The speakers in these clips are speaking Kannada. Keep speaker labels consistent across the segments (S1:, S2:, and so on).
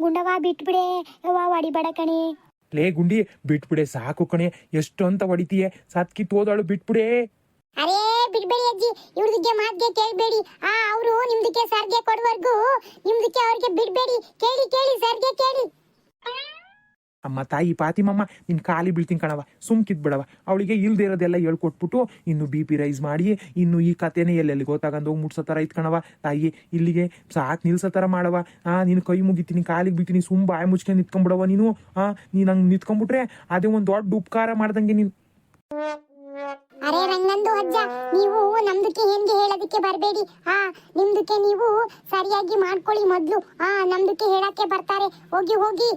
S1: ಗುಂಡವ ಬಿಟ್ಬಿಡೆ. ಯವ್ವ ಹೊಡಿಬೇಡ ಕಣೆ.
S2: ಲೇ ಗುಂಡಿ ಬಿಟ್ಬಿಡೆ ಸಾಕು ಕಣೆ. ಎಷ್ಟು ಅಂತ ಹೊಡಿತೀಯ? ಸತ್ಕಿತ್ ತೋದಾಳು ಬಿಟ್ಬಿಡೆ.
S1: ಅರೇ ಬಿಡ್ಬೇಡಿ ಅಜ್ಜಿ. ಇವ್ರದಕ್ಕೆ ಮಾತ್ಗೆ ಕೇಳ್ಬೇಡಿ. ಆ ಅವರು ನಿಮ್ದಕ್ಕೆ ಸರ್ಗೆ ಕೊಡುವರ್ಗು ನಿಮ್ದಕ್ಕೆ ಅವ್ರಿಗೆ ಬಿಡ್ಬೇಡಿ. ಕೇಳಿ ಕೇಳಿ ಸರ್ಗೆ ಕೇಳಿ.
S2: ಅಮ್ಮ, ತಾಯಿ ಪಾತಿಮಮ್ಮ ನಿನ್ನ ಕಾಲಿ ಬೀಳ್ತೀನಿ ಕಣವ ಸುಮ್ಕಿದ್ ಬಿಡವ ಅವಳಿಗೆ ಇಲ್ದೇ ಇರೋದೆಲ್ಲ ಹೇಳ್ಕೊಟ್ಬಿಟ್ಟು ಇನ್ನು ಬಿ ಪಿ ರೈಸ್ ಮಾಡಿ ಇನ್ನು ಈ ಕಥೆನೇ ಎಲ್ಲೆಲ್ಲಿ ಗೊತ್ತಾಗಂದು ಹೋಗಿ ಮುಟ್ಸೋ ಥರ ಐತ್ ಕಣವ ತಾಯಿ, ಇಲ್ಲಿಗೆ ಸಾಕು ನಿಲ್ಸೋ ಥರ ಮಾಡವ ಆ, ನೀನು ಕೈ ಮುಗಿತೀನಿ ಕಾಲಿಗೆ ಬೀಳ್ತೀನಿ, ಸುಮ್ ಬಾಯಿ ಮುಚ್ಕೊಂಡು ನಿಂತ್ಕೊಂಡ್ಬಿಡವ ನೀನು. ಆ ನೀನು ಹಂಗೆ ನಿಂತ್ಕೊಂಡ್ಬಿಟ್ರೆ ಅದೇ ಒಂದು ದೊಡ್ಡ ಉಪಕಾರ ಮಾಡ್ದಂಗೆ ನೀನು.
S1: ಅರೆ ರಂಗಂದು ಅಜ್ಜ, ನೀವು ನಮ್ದಕ್ಕೆ ಹೆಂಗೆ ಹೇಳೋದಕ್ಕೆ ಬರಬೇಡಿ. ಹಾ ನಿಮ್ದಕ್ಕೆ ನೀವು ಸರಿಯಾಗಿ ಮಾಡ್ಕೊಳ್ಳಿ ಮೊದ್ಲು. ಹಾ ನಮ್ದಕ್ಕೆ ಹೇಳಕ್ಕೆ ಬರ್ತಾರೆ. ಹೋಗಿ ಹೋಗಿ.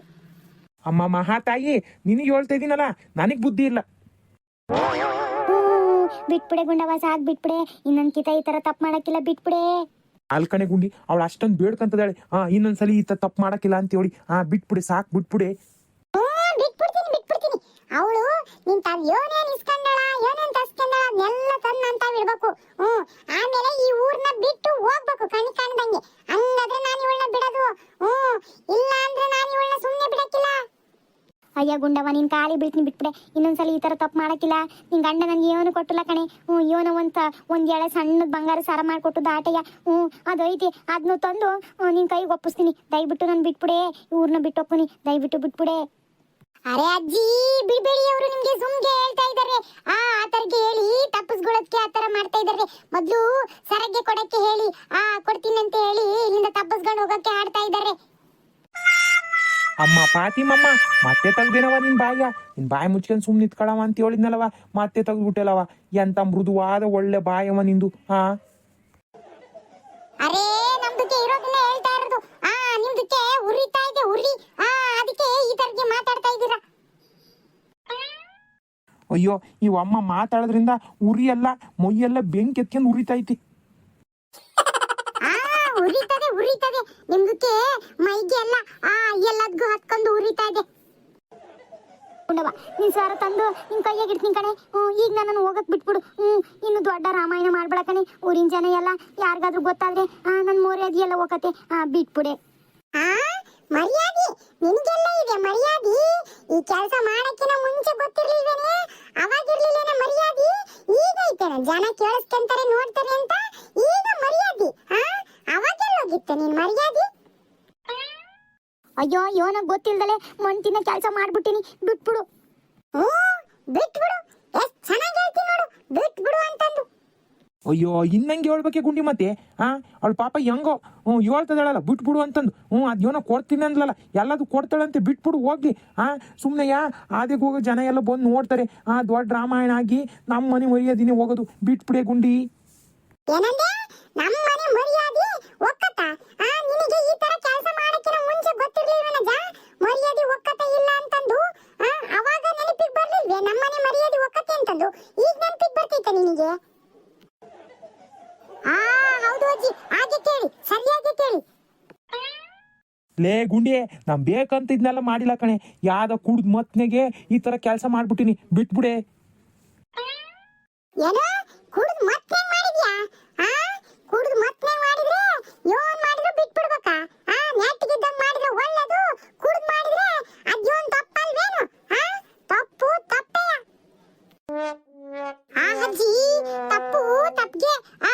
S2: ಅಮ್ಮ ಮಹಾ ತಾಯಿ ನಿನಗೆ ಹೇಳ್ತಾ ಇದೀನಲ್ಲ ನನಗೆ ಬುದ್ಧಿ ಇಲ್ಲ.
S1: ಬಿಟ್ಬಿಡೆ ಗುಂಡವ ಸಾಕ್ ಬಿಟ್ಬಿಡೆ. ಇನ್ನೊಂದ್ಕಿತ ಈ ತರ ತಪ್ಪು ಮಾಡಕ್ಕಿಲ್ಲ ಬಿಟ್ಬಿಡೆ.
S2: ಆಲ್ಕಣೆ ಗುಂಡಿ ಅವಳು ಅಷ್ಟೊಂದು ಬೇಡ್ಕಂತದಾಳೆ. ಹಾ ಇನ್ನೊಂದ್ಸಲಿ ಈ ತಪ್ಪು ಮಾಡಕ್ಕಿಲ್ಲ ಅಂತ ಹೇಳಿ ಹಾ ಬಿಟ್ಬಿಡಿ ಸಾಕ್ ಬಿಟ್ಬಿಡೆ.
S1: ಅವಳು ನಿನ್ ಏನೇನ್ ತಸ್ಕೊಂಡಳ ಅದನ್ನೆಲ್ಲ ತನ್ನ ಅಂತ ತಾವ್ ಹ್ಮ್ ಆಮೇಲೆ ಈ ಊರ್ನ ಬಿಟ್ಟು ಹೋಗ್ಬೇಕು, ಕಣಿ ಕಾಣ್ದಂಗೆ. ಹಂಗಾದ್ರೆ ನಾನು ಇವಳನ್ನ ಬಿಡೋದು. ಹ್ಮ್ ಇಲ್ಲ ಅಂದ್ರೆ ನಾನು ಇವಳನ್ನ ಸುಮ್ಮನೆ ಬಿಡಕ್ಕಿಲ್ಲ. ಅಯ್ಯ ಗುಂಡವ ನಿನ್ ಕಾಲಿ ಬೀಳ್ತೀನಿ ಬಿಟ್ಬಿಡೆ. ಇನ್ನೊಂದ್ಸಲ ಈ ತರ ತಪ್ಪು ಮಾಡಕ್ಕಿಲ್ಲ. ನಿನ್ ಗಂಡ ನನಗೆ ಏನು ಕೊಟ್ಟಿಲ್ಲ ಕಣೆ. ಹ್ಞೂ, ಇವನು ಅಂತ ಒಂದ್ ಎಳೆ ಸಣ್ಣದ ಬಂಗಾರ ಸಾರ ಮಾಡ್ಕೊಟ್ಟು ದಾಟಯ್ಯ. ಹ್ಞೂ, ಅದು ಐತಿ. ಅದನ್ನು ತಂದು ನಿನ್ ಕೈಗೆ ಒಪ್ಪಿಸ್ತೀನಿ. ದಯವಿಟ್ಟು ನಾನು ಬಿಟ್ಬಿಡೆ. ಊರ್ನ ಬಿಟ್ಟು ಹೋಗ್ತೀನಿ ದಯವಿಟ್ಟು ಬಿಟ್ಬಿಡೆ. ಅರೆ ಅಜ್ಜಿ ಬಿಡ್ಬೇಡಿ ಅವರು ನಿಮ್ಗೆ ಸುಮ್ಗೆ ಹೇಳ್ತಾ ಇದ್ದಾರೆ ಆ ಆತರ್ಗೆ ಹೇಳಿ ತಪ್ಪಿಸ್ಕೊಳ್ಳೋದಕ್ಕೆ ಆತರ ಮಾಡ್ತಾ ಇದ್ದಾರೆ ಮೊದ್ಲು ಸರಗ್ಗೆ ಕೊಡಕ್ಕೆ ಹೇಳಿ ಆ ಕೊಡ್ತೀನಿ ಅಂತ ಹೇಳಿ ಇಲ್ಲಿಂದ ತಪ್ಪಿಸ್ಕೊಂಡು ಹೋಗಕ್ಕೆ ಆಡ್ತಾ ಇದ್ದಾರೆ
S2: ಅಮ್ಮ ಪಾತಿಮಮ್ಮ ಮತ್ತೆ ತೆಗ್ದೇನವ ನಿನ್ ಬಾಯ? ನಿನ್ ಬಾಯಿ ಮುಚ್ಕೊಂಡ್ ಸುಮ್ಮನೆ ನಿತ್ಕೊಳವ ಅಂತ ಹೇಳಿದ್ನಲ್ಲವ ಮತ್ತೆ ತೆಗ್ದ್ಬಿಟ್ಟೆಲವ ಎಂತ ಮೃದುವಾದ ಒಳ್ಳೆ ಬಾಯವ ನಿಂದು ಹಾ
S1: ಅರೆ ನಮ್ದಕ್ಕೆ ಇರೋದನ್ನ ಹೇಳ್ತಾ ಇರೋದು ಆ ನಿಮ್ದಕ್ಕೆ ಉರಿತಾ ಇದೆ ಉರಿ ಆ ಅದಕ್ಕೆ ಈ ತರಗೆ ಮಾತಾಡ್ತಾ ಇದ್ದೀರಾ
S2: ಅಯ್ಯೋ ಇವ್ ಅಮ್ಮ ಮಾತಾಡೋದ್ರಿಂದ ಉರಿ ಎಲ್ಲ ಮೊಯ್ಯೆಲ್ಲ ಬೆಂಕಿ ಎತ್ಕೊಂಡು ಉರಿತೈತಿ.
S1: ಆ ಉರಿತದೆ ಉರಿತದೆ. ನಿಮ್ದಕ್ಕೆ ಮೈಗೆ ಎಲ್ಲ ಆ ಎಲ್ಲದಕ್ಕೂ ಹತ್ಕೊಂಡು ಉರಿತಾ ಇದೆ. ಉಂಡವ ನೀನ್ ಸಾರ ತಂದು ನಿನ್ ಕೈಯಾಗ ಇಡ್ತೀನಿ ಕಣೆ. ಈಗ ನನ್ನನ್ನು ಹೋಗಕ್ ಬಿಟ್ಬಿಡು. ಹ್ಮ್ ಇನ್ನು ದೊಡ್ಡ ರಾಮಾಯಣ ಮಾಡ್ಬೇಡ ಕಣೆ. ಊರಿನ ಜನ ಎಲ್ಲ ಯಾರಿಗಾದ್ರೂ ಗೊತ್ತಾದ್ರೆ ಆ ನನ್ ಮರ್ಯಾದೆ ಎಲ್ಲ ಹೋಗತ್ತೆ. ಬಿಟ್ಬಿಡೆ. ಆ ಮರ್ಯಾದೆ? ನಿನ್ಗೆಲ್ಲ ಇದೆ ಮರ್ಯಾದೆ? ಈ ಕೆಲಸ ಮಾಡಕ್ಕಿನ ಮುಂಚೆ ಗೊತ್ತಿರ್ಲಿಲ್ವೇನೆ ಅವಾಗಿರ್ಲಿಲ್ಲೇನೆ ಮರ್ಯಾದೆ ಈಗ ಐತೇನೆ ಜನ ಕೇಳಿಸ್ಕೊಂತಾರೆ, ನೋಡ್ತಾರೆ ಅಂತ ಈಗ ಮರ್ಯಾದಿ. ಹಾ ಅವಾಗೆಲ್ಲ ಹೋಗಿತ್ತೆ ನೀನ್ ಮರ್ಯಾದಿ? ಅಯ್ಯೋ ಯೋನ ಗೊತ್ತಿಲ್ದಲೆ ಮಣ್ಣಿನ ಕೆಲಸ ಮಾಡ್ಬಿಟ್ಟಿನಿ. ಬಿಟ್ಬಿಡು. ಹ್ಞೂ ಬಿಟ್ಬಿಡು. ಎಷ್ಟ್ ಚೆನ್ನಾಗಿ ಹೇಳ್ತೀನಿ ನೋಡು. ಬಿಟ್ಬಿಡು ಅಂತಂದು.
S2: ಅಯ್ಯೋ, ಇನ್ನಂಗೆ ಹೇಳ್ಬೇಕೆ ಗುಂಡಿ ಮತ್ತೆ ಆ? ಅವಳು ಪಾಪ ಹೆಂಗೋ, ಹ್ಞೂ ಹೇಳ್ತದಳಲ್ಲ ಬಿಟ್ಬಿಡು ಅಂತಂದು. ಹ್ಞೂ ಅದು ಏನೋ ಕೊಡ್ತೀನಿ ಅಂದ್ಲಲ್ಲ ಎಲ್ಲದು ಕೊಡ್ತಾಳಂತೆ, ಬಿಟ್ಬಿಡು, ಹೋಗ್ಲಿ, ಆ? ಸುಮ್ಮನೆ ಯಾ ಆದಿಗೆ ಹೋಗೋ ಜನ ಎಲ್ಲ ಬಂದು ನೋಡ್ತಾರೆ, ಆ, ದೊಡ್ಡ ರಾಮಾಯಣ ಆಗಿ ನಮ್ಮ ಮನೆ ಮರ್ಯಾದಿನೇ ಹೋಗೋದು, ಬಿಟ್ಬಿಡೆ ಗುಂಡಿ.
S1: ಅವಾಗ ನೆನಪಿಗೆ ಬರ್ಲಿಲ್ವೇ? ನಮ್ಮ ಮನೆ ಮರ್ಯಾದೆ ಒಕ್ಕತ್ತೆ ಅಂತಂದು, ಈಗ ನೆನಪಿಗೆ ಬರ್ತೈತ ನಿನಗೆ? ಆ ಹೌದು ಅಜ್ಜಿ. ಹಾಗೆ ಕೇಳಿ ಸರಿಯಾಗಿ ಕೇಳಿ.
S2: ಲೇ ಗುಂಡಿ ನಮ್ ಬೇಕಂತ ಇದನ್ನೆಲ್ಲ ಮಾಡಿಲ್ಲ ಕಣೆ. ಯಾವ್ದೋ ಕುಡ್ದು ಮತ್ನೆಗೆ ಈ ತರ ಕೆಲಸ ಮಾಡ್ಬಿಟ್ಟಿನಿ. ಬಿಟ್ಬಿಡೆ.
S1: ಏನು? ಕುಡ್ದು ಮತ್ತೆ ಮಾಡಿದ್ಯಾ? ಆ? ಕುಡ್ದು ಮತ್ತೆ ಮಾಡಿದ್ರೆ ಯೋನ್ ಮಾಡಿದ್ರು ಬಿಟ್ಬಿಡ್ಬೇಕಾ? ಆ ನೆಟ್ಟಿಗಿದ್ದಂಗ್ ಮಾಡಿದ್ರೆ ಒಳ್ಳೇದು ಕುಡ್ದು ಮಾಡಿದ್ರೆ ಅದ್ಯೋನ್ ತಪ್ಪಲ್ವೇನು? ಆ? ತಪ್ಪು ತಪ್ಪೇ ಆ ಅಜ್ಜಿ ತಪ್ಪು ತಪ್ಪಿಗೆ ಆ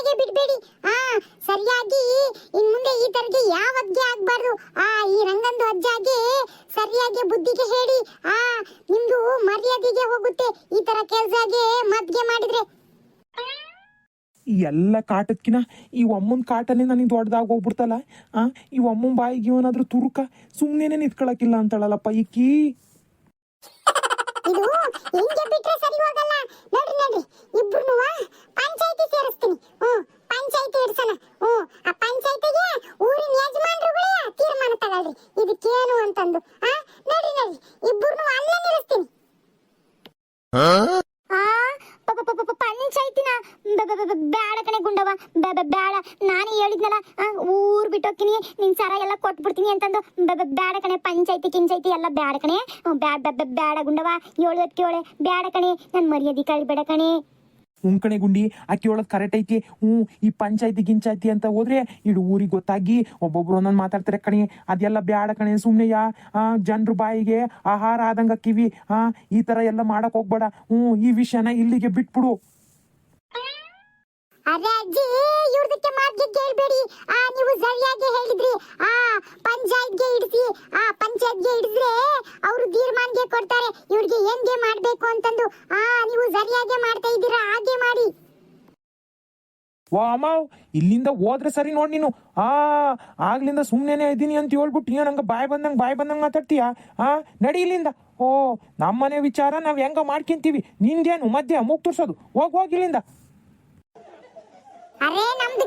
S1: ಸುಮ್ಮನೆಗೆ ಬಿಡ್ಬೇಡಿ. ಆ, ಸರಿಯಾಗಿ ಇನ್ ಮುಂದೆ ಈ ತರಗೆ ಅಜ್ಜೆ ಆಗ್ಬಾರ್ದು. ಆ, ಈ ರಂಗಂದು ಅಜ್ಜಾಗೆ ಸರಿಯಾಗಿ ಬುದ್ಧಿಗೆ ಹೇಳಿ. ಆ, ನಿಮ್ದು ಮರ್ಯಾದೆಗೆ ಹೋಗುತ್ತೆ. ಈ ತರ ಕೆಲ್ಸಾಗೆ ಮದ್ಗೆ ಮಾಡಿದ್ರೆ.
S2: ಈ ಎಲ್ಲ ಕಾಟದ್ಕಿನ ಈ ಅಮ್ಮನ ಕಾಟನೇ ನನಗೆ ದೊಡ್ಡದಾಗಿ ಹೋಗ್ಬಿಡ್ತಲ್ಲ, ಆ, ಈ ಅಮ್ಮನ ಬಾಯಿಗೆ ಏನಾದ್ರೂ ತುರುಕ ಸುಮ್ಮನೆ ನಿಂತ್ಕೊಳಕಿಲ್ಲ ಅಂತಾಳಲ್ಲಪ್ಪ ಈಕಿ.
S1: ಹಿಂಗೆ ಬಿಟ್ರೆ ಸರಿ ಹೋಗಲ್ಲ. ನೋಡ್ರಿ ನೋಡ್ರಿ. ಇಬ್ರು ಪಂಚಾಯತಿ ಸೇರಿಸ್ತೀನಿ. ಹ್ಮ್ ಪಂಚಾಯತಿ ಇಡ್ಸೋಣ. ಹ್ಮ್ ಆ ಪಂಚಾಯತಿಗೆ ಊರಿನ ಯಜಮಾನ್ರುಗಳೇ ತೀರ್ಮಾನ ತಗೊಳ್ರಿ. ಇದಕ್ಕೇನು ಅಂತಂದು ಆ ನೋಡ್ರಿ ನೋಡ್ರಿ. ಇಬ್ರು ಅಲ್ಲೇ ನಿಲ್ಲಿಸ್ತೀನಿ. ಪಂಚಾಯ್ತಿನ ಬೇಡ ಕಣೆ ಗುಂಡವ ಬೇಡ ನಾನೇ ಹೇಳಿದ್ನಲ್ಲ ಊರ್ ಬಿಟ್ಟೋಗ್ತೀನಿ. ನಿನ್ ಸರ ಎಲ್ಲ ಕೊಟ್ಬಿಡ್ತೀನಿ ಅಂತಂದು. ಬೇಡ ಕಣೆ, ಪಂಚಾಯ್ತಿ, ಕಿಂಚಾಯ್ತಿ ಎಲ್ಲ ಬೇಡ ಕಣೆ. ಬ್ಯಾಡ ಬ್ಯಾಡ ಗುಂಡವ ಏಳು ಏಳೆ ಬ್ಯಾಡ ಕಣೆ. ನನ್ ಮರ್ಯಾದೆ ಕಳ್ಬೇಡ ಕಣೆ.
S2: ಉಂಕಣೆ ಗುಂಡಿ ಅಕ್ಕಿ ಒಳಗ್ ಕರೆಕ್ಟ್ ಐತಿ. ಹ್ಞೂ ಈ ಪಂಚಾಯತಿ, ಗಿಂಚಾಯ್ತಿ ಅಂತ ಹೋದ್ರೆ ಇಡು ಊರಿಗೆ ಗೊತ್ತಾಗಿ ಒಬ್ಬೊಬ್ರು ಒಂದೊಂದು ಮಾತಾಡ್ತಾರೆ ಕಣೆ. ಅದೆಲ್ಲ ಬ್ಯಾಡ ಕಣೆ ಸುಮ್ಮನೆ ಯಾ ಜನರು ಬಾಯಿಗೆ ಆಹಾರ ಆದಂಗ ಕಿವಿ, ಆ, ಈ ತರ ಎಲ್ಲ ಮಾಡಕ್ ಹೋಗ್ಬೇಡ. ಹ್ಞೂ ಈ ವಿಷಯನ ಇಲ್ಲಿಗೆ ಬಿಟ್ಬಿಡು.
S1: ಅರೆ ಅಜ್ಜಿ, ಇವ್ರದಕ್ಕೆ ಮಾತ್ಗೆ ಕೇಳ್ಬೇಡಿ. ಆ, ನೀವು ಸರಿಯಾಗಿ ಹೇಳಿದ್ರಿ. ಆ, ಪಂಚಾಯತ್ಗೆ ಇಡಿಸಿ, ಆ, ಪಂಚಾಯತ್ಗೆ ಹಿಡಿದ್ರೆ ಅವರು ತೀರ್ಮಾನಗೆ ಕೊಡ್ತಾರೆ. ಇವ್ರಿಗೆ ಹೆಂಗೆ ಮಾಡ್ಬೇಕು ಅಂತಂದು. ಆ, ನೀವು ಸರಿಯಾಗಿ ಮಾಡ್ತಾ ಇದ್ದೀರಾ, ಹಾಗೆ ಮಾಡಿ.
S2: ವಾ ಅಮ್ಮವ್ ಇಲ್ಲಿಂದ ಹೋದ್ರೆ ಸರಿ ನೋಡಿ ನೀನು. ಆ, ಆಗ್ಲಿಂದ ಸುಮ್ನೆನೆ ಇದ್ದೀನಿ ಅಂತ ಹೇಳ್ಬಿಟ್ಟು ಏನು ಹಂಗೆ ಬಾಯ್ ಬಂದಂಗೆ, ಬಾಯ್ ಬಂದಂಗ ಮಾತಾಡ್ತೀಯ? ಆ, ನಡಿ ಇಲ್ಲಿಂದ. ಓ, ನಮ್ಮನೆ ವಿಚಾರ ನಾವು ಹೆಂಗ ಮಾಡ್ಕೊಂತೀವಿ. ನಿಂದೇನು ಮಧ್ಯ ಮೂಗ್ ತುರ್ಸೋದು. ಹೋಗ್, ಹೋಗಿ ಇಲ್ಲಿಂದ.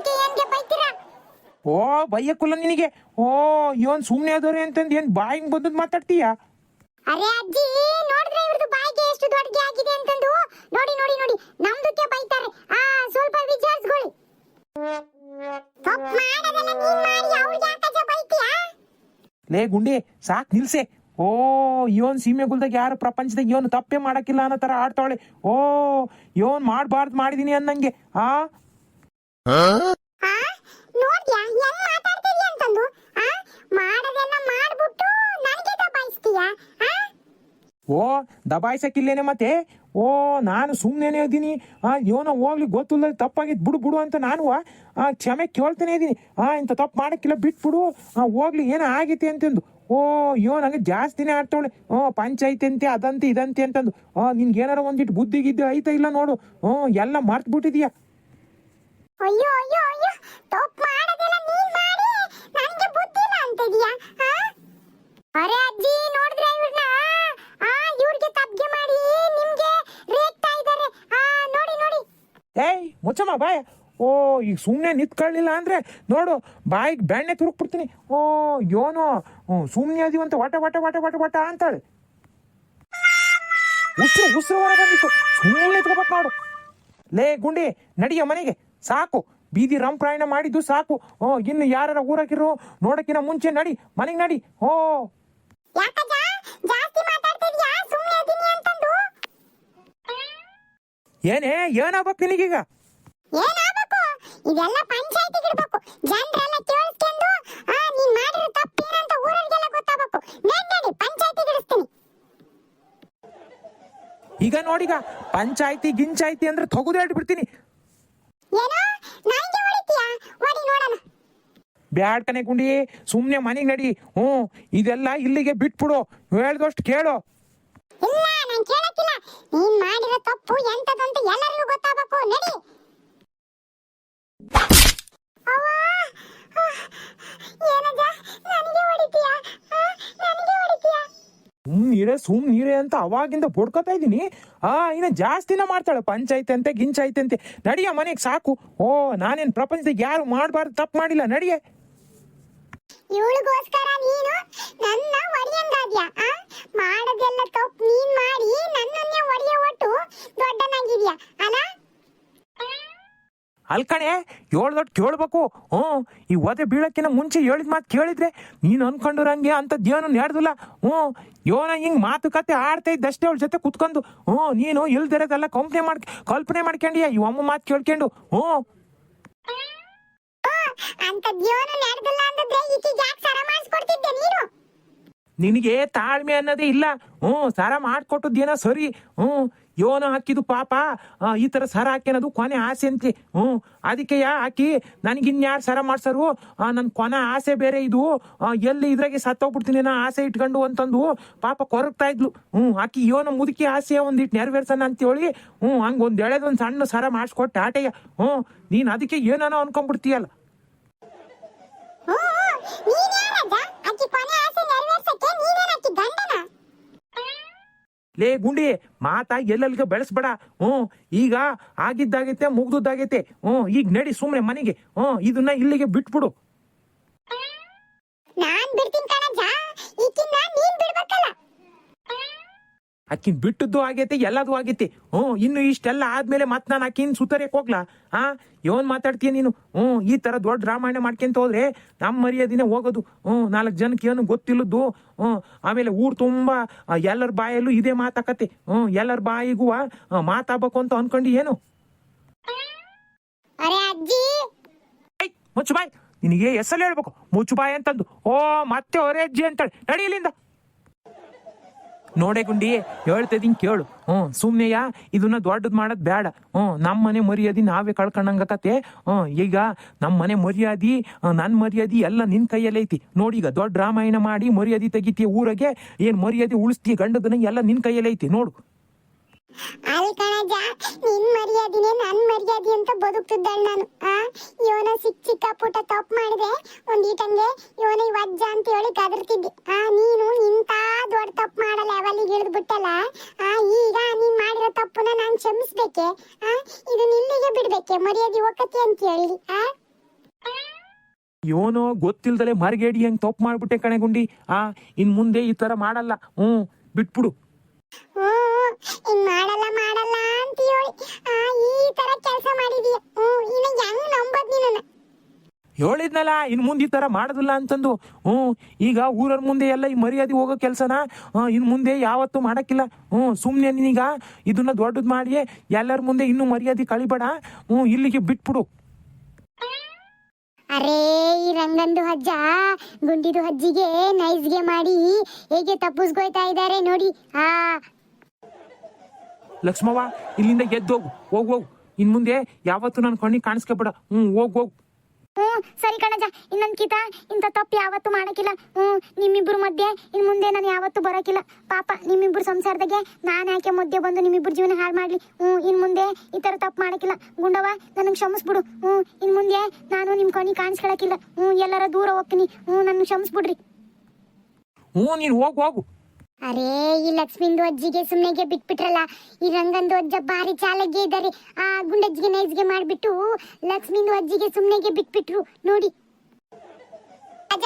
S1: ಅರೆ ನಮ್ದಕ್ಕೆ ಏನ್ಗೆ ಬೈತೀರಾ?
S2: ಓ ಬಯ್ಯಕ್ಕುಲ್ಲ ನಿನಗೆ? ಓ ಇವನ್ ಸುಮ್ನೆ ಅದವ್ರೆ ಅಂತಂದ್ ಏನ್ ಬಾಯಿಗೆ ಬಂದದ್ ಮಾತಾಡ್ತೀಯ?
S1: ಅರೆ ಅಜ್ಜಿ ನೋಡಿದ್ರೆ ಇವ್ರದ್ದು ಬಾಯಿಗೆ ಎಷ್ಟು ದೊಡ್ಡಗೆ ಆಗಿದೆ ಅಂತಂದು? ನೋಡಿ ನೋಡಿ ನೋಡಿ ನಮ್ದಕ್ಕೆ ಬೈತಾರೆ. ಆ ಸ್ವಲ್ಪ ವಿಚಾರಿಸ್ಕೊಳ್ಳಿ. ತಪ್ಪು ಮಾಡೋದೆಲ್ಲ ನೀನ್ ಮಾಡಿ ಅವ್ರಿಗೆ ಯಾಕಜ್ಜ ಬೈತೀಯಾ?
S2: ಲೇ ಗುಂಡಿ ಸಾಕ್ ನಿಲ್ಸೆ. ಓ ಇವನ್ ಸೀಮೆ ಗುಲ್ದಾಗ ಯಾರು ಪ್ರಪಂಚದಾಗ ಇವನು ತಪ್ಪೇ ಮಾಡಕ್ಕಿಲ್ಲ ಅನ್ನೋ ತರ ಆಡ್ತಾಳೆ ಓ ಇವನ್ ಮಾಡಬಾರ್ದು ಮಾಡಿದೀನಿ ಅನ್ನಂಗೆ. ಆ? ಓ ದಬಾಯಿಸಕ್ಕಿಲ್ಲೇನೆ ಮತ್ತೆ? ಓ ನಾನು ಸುಮ್ಮನೆ ಇದೀನಿ ಆ ಇವನ ಹೋಗ್ಲಿ ಗೊತ್ತಿಲ್ಲ ತಪ್ಪಾಗಿದ್ ಬಿಡು ಬಿಡು ಅಂತ ನಾನು ಆ ಕ್ಷಮೆ ಕೇಳ್ತಾನೆ ಇದೀನಿ ಆ ಇಂಥ ತಪ್ಪು ಮಾಡಕ್ಕಿಲ್ಲ ಬಿಟ್ಬಿಡು. ಆ ಹೋಗ್ಲಿ ಏನೋ ಆಗೈತೆ ಅಂತಂದು. ಓ ಇವ ನಂಗೆ ಜಾಸ್ತಿನೇ ಆಡ್ತಾವಳೆ. ಓ ಪಂಚಾಯತಿ ಅಂತೆ ಅದಂತೆ ಇದಂತೆ ಅಂತಂದು. ಆ ನಿನ್ಗೆ ಏನಾರ ಒಂದಿಟ್ಟು ಬುದ್ಧಿ ಐತ ಐತಾ ಇಲ್ಲ ನೋಡು. ಹ್ಞೂ ಎಲ್ಲ ಮರ್ತು ಬಿಟ್ಟಿದೀಯ
S1: ಅಯ್ಯೋ ಅಯ್ಯೋ ಅಯ್ಯೋ, ತಪ್ಪು ಮಾಡೋದೆಲ್ಲ ನೀನ್ ಮಾಡಿ. ನನಗೆ ಬುದ್ಧಿ ಇಲ್ಲ ಅಂತಿದ್ಯಾ ಅರೆ ಅಜ್ಜಿ, ನೋಡಿದ್ರೆ ಇವ್ರನ್ನ ಆ, ಇವ್ರಿಗೆ ತಪ್ಪಿಗೆ ಮಾಡಿ, ನಿಮ್ಗೆ ರೇಗ್ತಾ ಇದ್ದಾರೆ ಆ, ನೋಡಿ ನೋಡಿ.
S2: ಏಯ್, ಮುಚ್ಚಮ್ಮ, ಬಾಯ್. ಓ, ಈಗ ಸುಮ್ಮನೆ ನಿಂತ್ಕೊಳ್ಳಿಲ್ಲ ಅಂದ್ರೆ ನೋಡು, ಬಾಯಿಗೆ ಬೆಣ್ಣೆ ತುರುಕ್ಬಿಡ್ತೀನಿ. ಓ, ಯೋನು ಸುಮ್ಮನೆ ಅದೀವಂತ ವಟ ವಟ ವಟ ವಟ ವಟ ಅಂತಾಳೆ. ಉಸಿರು ಉಸಿರು ಹೊರ ಬಂದಿತ್ತು. ಸುಮ್ಮನೆ ನಿಂತ್ಕೋಬೇಕು ನೋಡು ಲೇ, ಗುಂಡಿ, ನಡಿಯ ಮನೆಗೆ. ಸಾಕು. ಬೀದಿ ರಂಪ್ರಾಯಣ ಮಾಡಿದ್ದು ಸಾಕು. ಓ ಇನ್ನು ಯಾರ ಊರಾಗಿರೋ ನೋಡಕ್ಕಿನ ಮುಂಚೆ ನಡಿ ಮನೆಗೆ ನಡಿ. ಓ. ಏನೇ ಏನಾಗ್ಬೇಕು ನಿನಗೀಗ?
S1: ಏನಾಗಬೇಕು? ಇದೆಲ್ಲ ಜನರೆಲ್ಲ ಕೇಳಿಸ್ಕೊಂಡು ಆ ನೀನ್ ಮಾಡಿರೋ ಏನಂತ ಊರವ್ರಿಗೆಲ್ಲ ಗೊತ್ತಾಗಬೇಕು.
S2: ಈಗ ನೋಡಿಗ ಪಂಚಾಯ್ತಿ ಗಿಂಚಾಯ್ತಿ ಅಂದ್ರೆ ತೊಗುದು ಬಿಡ್ತೀನಿ
S1: ಏನೋ ನನಗೆ ಹೊಡಿತೀಯಾ ಹೊಡಿ ನೋಡೋಣ
S2: ಬ್ಯಾಡ್ ಕನೆ ಗುಂಡಿ ಸುಮ್ಮನೆ ಮನೆಗೆ ನಡಿ. ಹ್ಞೂ ಇದೆಲ್ಲ ಇಲ್ಲಿಗೆ ಬಿಟ್ಬಿಡು. ಹೇಳ್ದಷ್ಟು ಕೇಳು.
S1: ಇಲ್ಲ ನಾನು ಕೇಳಕ್ಕಿಲ್ಲ. ನೀನ್ ಮಾಡಿರೋ ತಪ್ಪು ಎಂತದಂತ ಎಲ್ಲರಿಗೂ ಗೊತ್ತಾಗಬೇಕು. ನಡಿ. ಅವ್ವ, ಆ, ನನಗೆ ಹೊಡಿತೀಯಾ? ಆ, ನನಗೆ ಹೊಡಿತೀಯಾ?
S2: ಸುಮ್ ನೀರೇ ಸುಮ್ ನೀರೇ ಅಂತ ಅವಾಗಿಂದ ಬಡ್ಕೋತಾ ಇದ್ದೀನಿ. ಆ ಇನ್ನ ಜಾಸ್ತಿನ ಮಾಡ್ತಾಳೆ ಪಂಚಾಯ್ತಿ ಅಂತೆ ಗಿಂಚಾಯ್ತಿ ಅಂತೆ ನಡಿಯ ಮನೆಗೆ ಸಾಕು. ಓ ನಾನೇನು ಪ್ರಪಂಚದಾಗ ಯಾರು ಮಾಡಬಾರ್ದು ತಪ್ಪು ಮಾಡಿಲ್ಲ. ನಡಿಯೇ.
S1: ಇವಳಿಗೋಸ್ಕರ ನೀನು ನನ್ನ ಒಡೆಯಂಗಾದ್ಯಾ, ಆ? ಮಾಡೋದೆಲ್ಲ ತಪ್ಪು, ನೀನ್ ಮಾಡಿ ನನ್ನನ್ನೇ ಒಡೆಯ ಒಟ್ಟು ದೊಡ್ಡನಾಗಿದ್ಯಾ, ಅಲ್ಲ?
S2: ಅಲ್ಕಣೆ ಹೇಳ್ದೊಟ್ಟು ಕೇಳ್ಬೇಕು. ಹ್ಞೂ, ಈ ಒದೆ ಬೀಳಕ್ಕಿನ ಮುಂಚೆ ಹೇಳಿದ ಮಾತು ಕೇಳಿದ್ರೆ ನೀನು ಅನ್ಕೊಂಡಿರಂಗೆ ಅಂಥದ್ದು ಏನು ನಡೆದಿಲ್ಲ. ಹ್ಞೂ, ಯೋನ ಹಿಂಗೆ ಮಾತುಕತೆ ಆಡ್ತಾ ಇದ್ದಷ್ಟೇ ಅವಳ ಜೊತೆ ಕುತ್ಕೊಂಡು. ಹ್ಞೂ, ನೀನು ಇಲ್ದಿರೋದೆಲ್ಲ ಕಂಪ್ನಿ ಮಾಡ್ ಕಲ್ಪನೆ ಮಾಡ್ಕೊಂಡ್ಯಾ, ಈ ಅಮ್ಮ ಮಾತು ಕೇಳ್ಕೊಂಡು. ಹ್ಞೂ.
S1: ಅಂತದ್ದೇನು ನಡೆದಿಲ್ಲ ಅಂತಂದ್ರೆ ಈಕಿಗೆ ಯಾಕೆ ಸರ ಮಾಡಿಸ್ಕೊಡ್ತಿದ್ದೆ ನೀನು?
S2: ನಿನಗೆ ತಾಳ್ಮೆ ಅನ್ನೋದೇ ಇಲ್ಲ. ಹ್ಞೂ ಸರ ಮಾಡ್ಕೊಟ್ಟದ್ದೇನೋ ಸರಿ. ಹ್ಞೂ ಯೋನ ಹಾಕಿದ್ದು ಪಾಪ. ಈ ಥರ ಸರ ಹಾಕ್ಯನದು ಕೊನೆ ಆಸೆ ಅಂತೆ. ಹ್ಞೂ ಅದಕ್ಕೆ ಯಾ ಹಾಕಿ ನನಗಿನ್ಯಾರು ಸರ ಮಾಡ್ಸರು? ನನ್ನ ಕೊನೆ ಆಸೆ ಬೇರೆ ಇದು. ಎಲ್ಲಿ ಇದ್ರಾಗೆ ಸತ್ತೋಗ್ಬಿಡ್ತೀನಿ ನಾ ಆಸೆ ಇಟ್ಕೊಂಡು ಅಂತಂದು ಪಾಪ ಕೊರಗ್ತಾ ಇದ್ಲು. ಹ್ಞೂ ಆಕಿ ಯೋನ ಮುದುಕಿ ಆಸೆ ಒಂದಿಟ್ಟು ನೆರವೇರ್ಸೋಣ ಅಂತೇಳಿ. ಹ್ಞೂ ಹಂಗೆ ಒಂದು ಎಳೆದೊಂದು ಸಣ್ಣ ಸರ ಮಾಡಿಸ್ಕೊಟ್ಟೆ ಆಟೆಯ. ಹ್ಞೂ ನೀನು ಅದಕ್ಕೆ ಏನೇನೋ ಅನ್ಕೊಂಡ್ಬಿಡ್ತೀಯಲ್ಲ
S1: ಹ್ಞೂ ನೀನ್ ಯಾರಜ್ಜ ಅಕ್ಕಿ ಕೊನೆ ಆಸೆ ನೆರವೇರ್ಸಕ್ಕೆ ನೀನೇನ್ ಅಕ್ಕಿ ಗಂಡನ
S2: ಲೇ ಗುಂಡಿ ಮಾತಾ ಎಲ್ಲೆಲ್ಲಿಗೆ ಬೆಳೆಸ್ಬೇಡ ಹ್ಞೂ, ಈಗ ಆಗಿದ್ದಾಗೈತೆ ಮುಗ್ದುದಾಗೈತೆ ಹ್ಞೂ, ಈಗ ನಡಿ ಸುಮ್ಮನೆ ಮನೆಗೆ. ಹ್ಞೂ, ಇದನ್ನ ಇಲ್ಲಿಗೆ ಬಿಟ್ಬಿಡು
S1: ನಾನ್ ಬಿಡ್ತೀನಿ ಕಣಜ್ಜ ಈಕಿನ್ನ ನೀನ್ ಬಿಡ್ಬೇಕಲ್ಲ
S2: ಆಕಿನ್ ಬಿಟ್ಟದ್ದು ಆಗೈತೆ ಎಲ್ಲದು ಆಗೈತೆ. ಹ್ಞೂ ಇನ್ನು ಇಷ್ಟೆಲ್ಲ ಆದ್ಮೇಲೆ ಮತ್ತೆ ನಾನು ಆಕಿನ್ ಸುತ್ತರಿಯಕ್ಕೆ ಹೋಗ್ಲಾ? ಹಾ ಇವನ್ ಮಾತಾಡ್ತೀಯ ನೀನು? ಹ್ಞೂ ಈ ತರ ದೊಡ್ಡ ರಾಮಾಯಣ ಮಾಡ್ಕೊಂತ ಹೋದ್ರೆ ನಮ್ಮ ಮರ್ಯಾದಿನೇ ಹೋಗೋದು. ಹ್ಞೂ ನಾಲ್ಕು ಜನಕ್ಕೆ ಏನು ಗೊತ್ತಿಲ್ಲದ್ದು? ಹ್ಞೂ ಆಮೇಲೆ ಊರು ತುಂಬಾ ಎಲ್ಲರ ಬಾಯಲ್ಲೂ ಇದೇ ಮಾತಾಕತ್ತೆ. ಹ್ಞೂ ಎಲ್ಲರ ಬಾಯಿಗೂ ಮಾತಾಡ್ಬೇಕು ಅಂತ ಅನ್ಕೊಂಡು ಏನು? ಮುಚ್ಚು ಬಾಯ್. ನಿನಗೆ ಹೆಸರು ಹೇಳ್ಬೇಕು. ಮುಚ್ಚು ಬಾಯ್ ಅಂತಂದು. ಓ ಮತ್ತೆ ಹೊರೆ ಅಜ್ಜಿ ಅಂತಾಳೆ. ನಡಿ ಇಲ್ಲಿಂದ. ನೋಡೆ ಗುಂಡಿ ಹೇಳ್ತಿದ್ದೀನಿ ಕೇಳು. ಹ್ಞೂ ಸುಮ್ಮನೆಯ ಇದನ್ನ ದೊಡ್ಡದು ಮಾಡೋದು ಬೇಡ ಹ್ಞೂ ನಮ್ಮ ಮನೆ ಮರ್ಯಾದೆ ನಾವೇ ಕಳ್ಕೊಂಡಂಗತ್ತೆ ಹ್ಞೂ, ಈಗ ನಮ್ಮ ಮನೆ ಮರ್ಯಾದೆ ನನ್ನ ಮರ್ಯಾದೆ ಎಲ್ಲ ನಿನ್ನ ಕೈಯಲ್ಲಿ ಐತಿ. ನೋಡಿ, ಈಗ ದೊಡ್ಡ ರಾಮಾಯಣ ಮಾಡಿ ಮರ್ಯಾದೆ ತೆಗಿತೀಯ ಊರಾಗೆ, ಏನು ಮರ್ಯಾದೆ ಉಳಿಸ್ತೀಯ ಗಂಡದನ್ನ ಎಲ್ಲ ನಿನ್ನ ಕೈಯಲ್ಲಿ ಐತಿ. ನೋಡು.
S1: ಅಲ್ ಕಣಜ ನಿನ್ ಮರ್ಯಾದಿನೇ ನನ್ ಮರ್ಯಾದಿ ಅಂತ ಬದುಕ್ತಿದ್ದಾಳೆ ನಾನು. ಆ ಇವನ ಸಿಕ್ಕ ಚಿಕ್ಕ ಪುಟ್ಟ ತಪ್ಪು ಮಾಡಿದೆ ಒಂದೀಟಂಗೆ ಇವನ ವಜ್ಜ ಅಂತ ಹೇಳಿ ಕದರ್ತಿದ್ದೆ ಆ ನೀನು ಇಂತ ದೊಡ್ಡ ತಪ್ಪು ಮಾಡಲ್ಲ ಅವಲ್ಲಿಗೆ ಇಳಿದು ಬಿಟ್ಟಲ್ಲ? ಆ ಈಗ ನೀನ್ ಮಾಡಿರೋ ತಪ್ಪನ್ನ ನಾನ್ ಕ್ಷಮಿಸ್ಬೇಕೆ? ಆ ಇದು ಇಲ್ಲಿಗೆ ಬಿಡ್ಬೇಕೆ ಮರ್ಯಾದಿ ಒಕ್ಕತಿ ಅಂತ ಹೇಳಿ ಆ?
S2: ಇವನು ಗೊತ್ತಿಲ್ದಲೆ ಮರ್ಗೇಡಿ ಹೆಂಗ್ ತಪ್ಪು ಮಾಡ್ಬಿಟ್ಟೆ ಕಣೆ ಗುಂಡಿ. ಆ ಇನ್ ಮುಂದೆ ಈ ತರ ಮಾಡಲ್ಲ.
S1: ಹ್ಮ್ ಬಿಟ್ಬಿಡು.
S2: ಹೇಳಿದ್ನಲ್ಲ ಇನ್ ಮುಂದೆ ಈ ತರ ಮಾಡೋದಿಲ್ಲ ಅಂತಂದು. ಹ್ಞೂ ಈಗ ಊರರ ಮುಂದೆ ಎಲ್ಲ ಈ ಮರ್ಯಾದೆ ಹೋಗೋ ಕೆಲಸನ ಇನ್ ಮುಂದೆ ಯಾವತ್ತು ಮಾಡಕ್ಕಿಲ್ಲ. ಹ್ಞೂ ಸುಮ್ಮನೆ ನೀನೀಗ ಇದನ್ನ ದೊಡ್ಡದು ಮಾಡಿ ಎಲ್ಲರ ಮುಂದೆ ಇನ್ನೂ ಮರ್ಯಾದೆ ಕಳಿಬೇಡ. ಹ್ಞೂ ಇಲ್ಲಿಗೆ ಬಿಟ್ಬಿಡು.
S1: ಅರೇ ಈ ರಂಗಂದು ಅಜ್ಜ ಗುಂಡಿದು ಅಜ್ಜಿಗೆ ನೈಸ್ಗೆ ಮಾಡಿ ಹೇಗೆ ತಪ್ಪಿಸ್ಕೊಯ್ತಾ ಇದ್ದಾರೆ ನೋಡಿ. ಆ
S2: ಲಕ್ಷ್ಮವ್ವ ಇಲ್ಲಿಂದ ಎದ್ದೋಗು ಹೋಗ್ ಹೋಗು. ಇನ್ ಮುಂದೆ ಯಾವತ್ತು ನನ್ನ ಕಣ್ಣಿಗೆ ಕಾಣಿಸ್ಕೊಬೇಡ. ಹ್ಞೂ ಹೋಗ್ ಹೋಗು.
S1: ಹ್ಮ್ ಸರಿ ಕಣಜ. ಇನ್ನೊಂದ್ಕಿತ ಇಂತ ತಪ್ಪು ಯಾವತ್ತು ಮಾಡಕಿಲ್ಲ ಹ್ಮ್ ನಿಮ್ಮಿಬ್ರು ಮಧ್ಯೆ, ಇನ್ ಮುಂದೆ ನಾನು ಯಾವತ್ತೂ ಬರಕಿಲ್ಲ ಪಾಪ ನಿಮ್ಮಿಬ್ರು ಸಂಸಾರದಾಗೆ ನಾನು ಯಾಕೆ ಮಧ್ಯೆ ಬಂದು ನಿಮ್ಮಿಬ್ರು ಜೀವನ ಹಾಳು ಮಾಡ್ಲಿ? ಹ್ಮ್ ಇನ್ ಮುಂದೆ ಈ ತರ ತಪ್ಪು ಮಾಡಕ್ಕಿಲ್ಲ. ಗುಂಡವ ನನಗೆ ಕ್ಷಮಿಸ್ಬಿಡು. ಹ್ಮ್ ಇನ್ ಮುಂದೆ ನಾನು ನಿಮ್ ಕಣಿ ಕಾಣಿಸ್ಕೊಳಕಿಲ್ಲ ಹ್ಮ್ ಎಲ್ಲರ ದೂರ ಹೋಗ್ತೀನಿ. ಹ್ಮ್ ನನ್ನ ಕ್ಷಮಿಸ್ಬಿಡ್ರಿ.
S2: ಹ್ಞೂ, ನೀನು ಹೋಗು ಹೋಗು.
S1: ಅರೇ, ಈ ಲಕ್ಷ್ಮಿಂದು ಅಜ್ಜಿಗೆ ಸುಮ್ಮನೆಗೆ ಬಿಟ್ಬಿಟ್ರಲ್ಲ. ಈ ರಂಗಂದು ಅಜ್ಜ ಭಾರಿ ಚಾಲಗೆ ಇದ್ದಾರೆ. ಆ ಗುಂಡಜ್ಜಿಗೆ ನೈಜ್ಗೆ ಮಾಡ್ಬಿಟ್ಟು ಲಕ್ಷ್ಮಿಂದು ಅಜ್ಜಿಗೆ ಸುಮ್ಮನೆಗೆ ಬಿಟ್ಬಿಟ್ರು. ನೋಡಿ. ಅಜ್ಜ,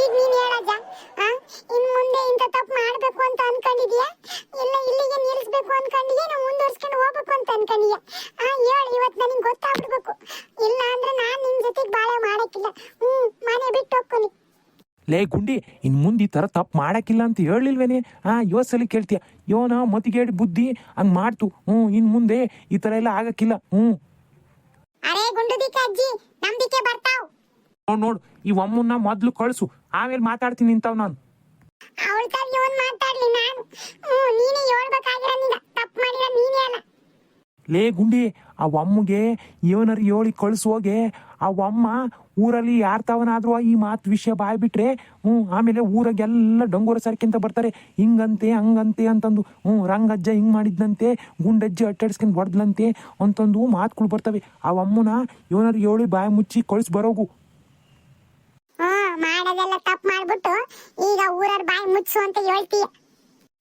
S1: ಈಗ ನೀನ್ ಹೇಳಜ್ಜ ಇನ್ ಮುಂದೆ ಇಂಥ ತಪ್ಪು ಮಾಡ್ಬೇಕು ಅಂತ ಅನ್ಕೊಂಡಿದ್ಯಾ? ಇಲ್ಲ, ಇಲ್ಲಿಗೆ ನಿಲ್ಲಿಸ್ಬೇಕು ಅನ್ಕೊಂಡಿದ್ಯಾ? ನಾವು ಮುಂದುವರ್ಸ್ಕೊಂಡು ಹೋಗ್ಬೇಕು ಅಂತ ಅನ್ಕೊಂಡಿದ್ಯಾ? ಆ, ಹೇಳು, ಇವತ್ತು ನನಗೆ ಗೊತ್ತಾಗ್ಬಿಡ್ಬೇಕು. ಇಲ್ಲ ಅಂದ್ರೆ ನಾನು ನಿಮ್ ಜೊತೆಗೆ ಬಾಳೆ ಮಾಡಕ್ಕಿಲ್ಲ. ಹ್ಮ್, ಮನೆ ಬಿಟ್ಟು ಹೋಗ್ಕೊನಿ
S2: ಲೇ ಗುಂಡಿ ಇನ್ ಮುಂದೆ ಈ ಥರ ತಪ್ಪು ಮಾಡಕ್ಕಿಲ್ಲ ಅಂತ ಹೇಳಿಲ್ವೇನೆ ಆ ಯೋಸಲಿ ಸಲ ಕೇಳ್ತೀಯ ಯೋನ ಮತಿಗೇಡಿ ಬುದ್ಧಿ ಹಂಗೆ ಮಾಡ್ತು. ಹ್ಞೂ ಇನ್ ಮುಂದೆ ಈ ಥರ ಎಲ್ಲ ಆಗಕ್ಕಿಲ್ಲ. ಹ್ಞೂ ನೋಡು ನೋಡ್ ಈ ಅಮ್ಮನ್ನ ಮೊದ್ಲು ಕಳ್ಸು. ಆಮೇಲೆ ಮಾತಾಡ್ತೀನಿ ನಿಂತವ್ ನಾನು. ಲೇ ಗುಂಡಿ ಆ ಅಮ್ಮಗೆ ಇವನರಿ ಹೇಳಿ ಕಳಿಸುವಾಗೆ ಆ ಅಮ್ಮ ಊರಲ್ಲಿ ಯಾರ್ ತಾವನಾದ್ರೂ ಈ ಮಾತು ವಿಷಯ ಬಾಯ್ಬಿಟ್ರೆ ಹ್ಞೂ ಆಮೇಲೆ ಊರಾಗೆಲ್ಲ ಡಂಗೂರ ಸರ್ಕಿಂತ ಬರ್ತಾರೆ. ಹಿಂಗಂತೆ, ಹಂಗಂತೆ ಅಂತಂದು ಹ್ಞೂ ರಂಗಜ್ಜ ಹಿಂಗ್ ಮಾಡಿದ್ದಂತೆ ಗುಂಡಜ್ಜಿ ಅಟ್ಟಾಡ್ಸ್ಕೊಂಡು ಹೊಡೆದ್ಲಂತೆ ಅಂತಂದು ಮಾತುಗಳು ಬರ್ತವೆ. ಆ ಅಮ್ಮನ ಇವನಾರು ಹೇಳಿ ಬಾಯಿ ಮುಚ್ಚಿ ಕಳಿಸ್ ಬರೋಗು.
S1: ಮಾಡೋದೆಲ್ಲ ತಪ್ಪು ಮಾಡ್ಬಿಟ್ಟು ಈಗ ಊರವ್ರ ಬಾಯಿ ಮುಚ್ಚು ಅಂತ ಹೇಳ್ತೀಯ.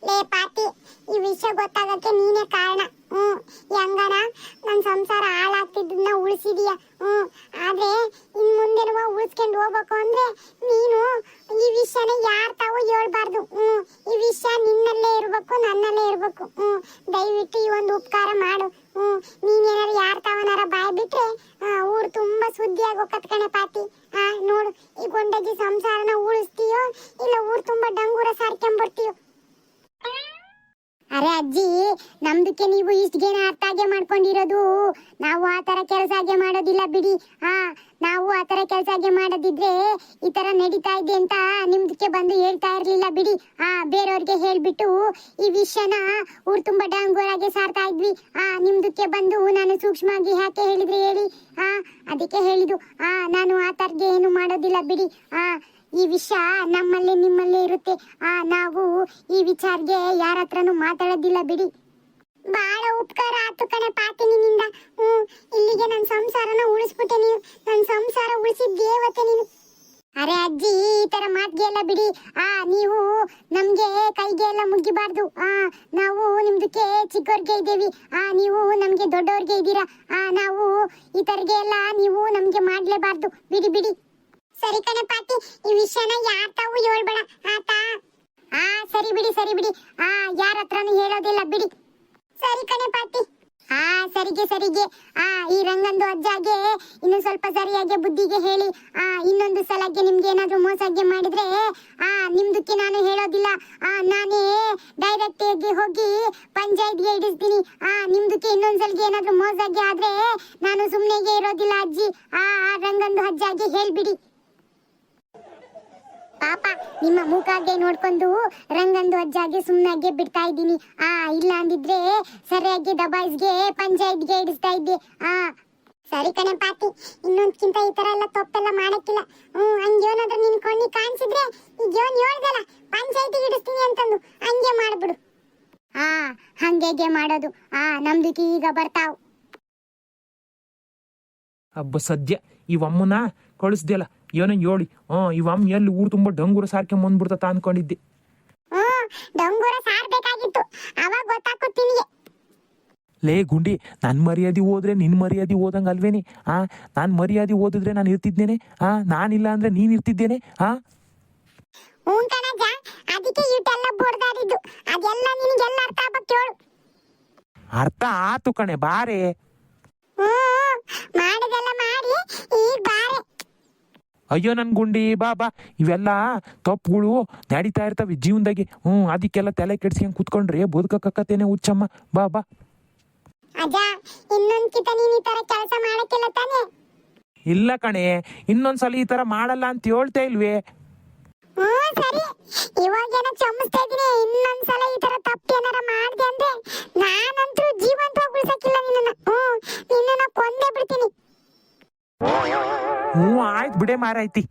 S1: ಲೇ ಪಾತಿ ಈ ವಿಷಯ ಗೊತ್ತಾಗಕ್ಕೆ ನೀನೇ ಕಾರಣ. ಹ್ಮ್ ಹೆಂಗನ ನನ್ ಸಂಸಾರ ಹಾಳಾಗ್ತಿದ್ದನ್ನ ಉಳಿಸಿದೀಯ. ಹ್ಮ್, ಆದ್ರೆ ಇನ್ ಮುಂದೆನೂ ಉಳಿಸ್ಕೊಂಡು ಹೋಗ್ಬೇಕು ಅಂದ್ರೆ ನೀನು ಈ ವಿಷಯನ ಯಾರ್ ತಾವು ಹೇಳ್ಬಾರ್ದು. ಹ್ಮ್, ಈ ವಿಷಯ ನಿನ್ನಲ್ಲೇ ಇರ್ಬೇಕು, ನನ್ನಲ್ಲೇ ಇರ್ಬೇಕು. ಹ್ಮ್, ದಯವಿಟ್ಟು ಈ ಒಂದು ಉಪಕಾರ ಮಾಡು. ಹ್ಮ್ ನೀನೇನಾರ ಯಾರ್ ತಾವನಾರ ಬಾಯ್ ಬಿಟ್ರೆ ಊರು ತುಂಬಾ ಸುದ್ದಿ ಆಗೋಕತ್ ಪಾತಿ ಆ, ನೋಡು, ಈ ಗೊಂಡಜ್ಜಿ ಸಂಸಾರನ ಉಳಿಸ್ತೀಯೋ, ಇಲ್ಲ ಊರು ತುಂಬಾ ಡಂಗೂರ ಸಾರ್ಕೊಂಬರ್ತೀಯೋ. ಅರೆ ಅಜ್ಜಿ, ನಮ್ದಕ್ಕೆ ನೀವು ಇಷ್ಟ್ಗೇನ ಅರ್ಥಾಗೆ ಮಾಡ್ಕೊಂಡಿರೋದು. ನಾವು ಆ ತರ ಕೆಲಸ ಹಾಗೆ ಮಾಡೋದಿಲ್ಲ ಬಿಡಿ. ಹಾ, ನಾವು ಆ ತರ ಕೆಲಸ ಹಾಗೆ ಮಾಡೋದಿದ್ರೆ ಈ ತರ ನಡೀತಾ ಇದೆ ಅಂತ ನಿಮ್ದಕ್ಕೆ ಬಂದು ಹೇಳ್ತಾ ಇರ್ಲಿಲ್ಲ ಬಿಡಿ. ಹಾ, ಬೇರೆಯವ್ರಿಗೆ ಹೇಳ್ಬಿಟ್ಟು ಈ ವಿಷಯನ ಊರ್ ತುಂಬಾ ಡಂಗೂರಾಗೆ ಸಾರ್ತಾ ಇದ್ವಿ. ಹಾ, ನಿಮ್ದಕ್ಕೆ ಬಂದು ನಾನು ಸೂಕ್ಷ್ಮವಾಗಿ ಯಾಕೆ ಹೇಳಿದ್ರೆ ಹೇಳಿ? ಹಾ, ಅದಕ್ಕೆ ಹೇಳಿದ್ದು. ಹಾ, ನಾನು ಆ ತರಗೆ ಏನು ಮಾಡೋದಿಲ್ಲ ಬಿಡಿ. ಹಾ ಈ ವಿಷಯ ನಮ್ಮಲ್ಲೇ ನಿಮ್ಮಲ್ಲೇ ಇರುತ್ತೆ. ಆ, ನಾವು ಈ ವಿಚಾರಗೆ ಯಾರ ಹತ್ರನೂ ಮಾತಾಡೋದಿಲ್ಲ ಬಿಡಿ. ಬಹಳ ಉಪಕಾರ ಆತು ಕಣೆ ಪಾತಿ ನಿನ್ನಿಂದ ಹ್ಮ್ ಇಲ್ಲಿಗೆ ನನ್ನ ಸಂಸಾರನ ಉಳಿಸ್ಬಿಟ್ಟೆ ನೀನು. ನನ್ನ ಸಂಸಾರ ಉಳಿಸಿದ ದೇವತೆ ನೀನು. ಅರೆ ಅಜ್ಜಿ, ಈ ತರ ಮಾತ್ಗೆ ಎಲ್ಲ ಬಿಡಿ. ಆ, ನೀವು ನಮ್ಗೆ ಕೈಗೆ ಎಲ್ಲ ಮುಗಿಬಾರ್ದು ಆ, ನಾವು ನಿಮ್ದಕ್ಕೆ ಚಿಕ್ಕವ್ರಿಗೆ ಇದ್ದೀವಿ. ಆ, ನೀವು ನಮ್ಗೆ ದೊಡ್ಡವ್ರಿಗೆ ಇದ್ದೀರಾ. ಆ, ನಾವು ಈ ತರಗೆ ಎಲ್ಲ ನೀವು ನಮ್ಗೆ ಮಾಡ್ಲೇಬಾರ್ದು. ಬಿಡಿ ಬಿಡಿ. ಸರಿ ಕಣೆ ಪಾತಿ, ಈ ವಿಷಯನ ಯಾರ ತಾವು ಹೇಳ್ಬೇಡ, ಆತಾ? ಆ, ಸರಿ ಬಿಡಿ ಸರಿ ಬಿಡಿ. ಆ, ಯಾರ ಹತ್ರನು ಹೇಳೋದಿಲ್ಲ, ಬಿಡಿ. ಸರಿ ಕಣೆ ಪಾತಿ. ಆ, ಸರಿಗೆ ಸರಿಗೆ. ಆ, ಈ ರಂಗಂದು ಅಜ್ಜಾಗೆ ಇನ್ನು ಸ್ವಲ್ಪ ಸರಿಯಾಗಿ ಬುದ್ಧಿಗೆ ಹೇಳಿ. ಆ, ಇನ್ನೊಂದು ಸಲಕ್ಕೆ ನಿಮ್ಗೆ ಏನಾದ್ರೂ ಮೋಸಾಗೆ ಮಾಡಿದ್ರೆ, ಆ, ನಿಮ್ದಕ್ಕೆ ನಾನು ಹೇಳೋದಿಲ್ಲ. ಆ, ನಾನೇ ಡೈರೆಕ್ಟ್ ಆಗಿ ಹೋಗಿ ಪಂಚಾಯತ್ಗೆ ಇಡಿಸ್ತೀನಿ. ಆ, ನಿಮ್ದಕ್ಕೆ ಇನ್ನೊಂದ್ಸಲಿಗೆ ಏನಾದ್ರೂ ಮೋಸಾಗೆ ಆದ್ರೆ ನಾನು ಸುಮ್ಮನೆಗೆ ಇರೋದಿಲ್ಲ ಅಜ್ಜಿ. ಆ ರಂಗಂದು ಅಜ್ಜಾಗೆ ಹೇಳ್ಬಿಡಿ. ನಿಮ್ಮ ಮುಖಾಗೆ ನೋಡ್ಕೊಂಡು ರಂಗಂದು ಅಜ್ಜಾಗೆ ಸುಮ್ಮನಾಗೆ ಬಿಡ್ತಾ ಇದ್ದೀನಿ. ಆ, ಇಲ್ಲ ಅಂದಿದ್ರೆ ಸರಿಯಾಗಿ ದಬಾಯಿಸ್ಗೆ ಪಂಚಾಯತ್ಗೆ ಇಡಿಸ್ತಾ ಇದ್ದೆ. ಆ, ಸರಿ ಕಣೆ ಪಾತಿ, ಇನ್ನೊಂದ್ಕಿಂತ ಈ ತರ ಎಲ್ಲ ತಪ್ಪೆಲ್ಲ ಮಾಡಕ್ಕಿಲ್ಲ. ಹ್ಮ್ ಹಂಗೇನಾದ್ರೂ ನಿನ್ ಕಣ್ಣಿ ಕಾಣಿಸಿದ್ರೆ ಈಗ ಏನ್ ಹೇಳ್ದಲ್ಲ? ಪಂಚಾಯತಿಗೆ ಇಡಿಸ್ತೀನಿ ಅಂತಂದು, ಹಂಗೆ ಮಾಡ್ಬಿಡು. ಆ ಹಂಗೆ ಮಾಡೋದು. ಆ ನಮ್ದಕ್ಕೆ ಈಗ ಬರ್ತಾವ್.
S2: ಅಬ್ಬ ಸದ್ಯ ಇವಮ್ಮನ ಕಳಿಸ್ದೆಲ್ಲ ಏನೋ ಹೇಳಿ. ಹ್ಞೂ ಇವಮ್ಮ ಎಲ್ಲಿ ಊರು ತುಂಬ ಡಂಗೂರ ಸಾರ್ಕೆ ಬಂದ್ಬಿಡ್ತಾ ಅನ್ಕೊಂಡಿದ್ದೆ.
S1: ಡಂಗೂರ ಸಾರ್ಬೇಕಾಗಿತ್ತು. ಅವಾಗ ಗೊತ್ತಾಗ್ತು ನಿನಗೆ
S2: ಲೇ ಗುಂಡಿ ನನ್ನ ಮರ್ಯಾದೆ ಹೋದ್ರೆ ನಿನ್ನ ಮರ್ಯಾದೆ ಹೋದಂಗೆ ಅಲ್ವೇನಿ? ಆ ನಾನು ಮರ್ಯಾದೆ ಓದಿದ್ರೆ ನಾನು ಇರ್ತಿದ್ದೇನೆ? ಆ ನಾನಿಲ್ಲ ಅಂದ್ರೆ ನೀನು ಇರ್ತಿದ್ದೇನೆ? ಆ?
S1: ಅದಕ್ಕೆ ಇಟ್ಟೆಲ್ಲ ಬಡ್ದಾಡಿದ್ದು ಅದೆಲ್ಲ ನಿನಗೆಲ್ಲ ಅರ್ಥ ಆಗಬೇಕು ಕೇಳು.
S2: ಅರ್ಥ ಆತು ಕಣೆ ಬಾರೆ.
S1: ಮಾಡಿದೆಲ್ಲ ಮಾಡಿ ಈಗ ಬಾರೆ.
S2: ಅಯ್ಯೋ ನನ್ನ ಗುಂಡಿ ಬಾ ಬಾ. ಇವೆಲ್ಲ ತಪ್ಪುಗಳು ನಡೀತಾ ಇರ್ತಾವೆ ಜೀವನದಾಗೆ. ಹ್ಞೂ ಅದಕ್ಕೆಲ್ಲ ತಲೆ ಕೆಡ್ಸ್ಕೊಂಡು ಕೂತ್ಕೊಂಡ್ರೆ ಬದುಕಕ್ಕತ್ತೇನೆ ಹುಚ್ಚಮ್ಮ. ಬಾ ಬಾ.
S1: ಅಜ್ಜ ಇನ್ನೊಂದ್ಕಿತ ನೀನ್ ಈ ತರ ಕೆಲಸ ಮಾಡಕ್ಕಿಲ್ಲ ತಾನೆ?
S2: ಇಲ್ಲ ಕಣೆ ಇನ್ನೊಂದ್ಸಲ ಈ ತರ ಮಾಡಲ್ಲ ಅಂತ ಹೇಳ್ತಾ ಇಲ್ವೇ?
S1: ಹ್ಮ್ ಸರಿ. ಇವಾಗ ಏನೋ ಚಮಸ್ತಾ ಇದೀನಿ. ಇನ್ನೊಂದ್ಸಲ ಈ ತರ ತಪ್ಪು ಏನಾರ ಮಾಡ್ದೆ ಅಂದ್ರೆ ನಾನಂತೂ ಜೀವಂತವಾಗಿ ಉಳ್ಸಕ್ಕಿಲ್ಲ ನಿನ್ನ ಹ್ಮ್ ನಿನ್ನ ಕೊಂದೇ ಬಿಡ್ತೀನಿ.
S2: ಹ್ಞೂ ಆಯ್ತು ಬಿಡೆ ಮಾರಾಯ್ತಿ.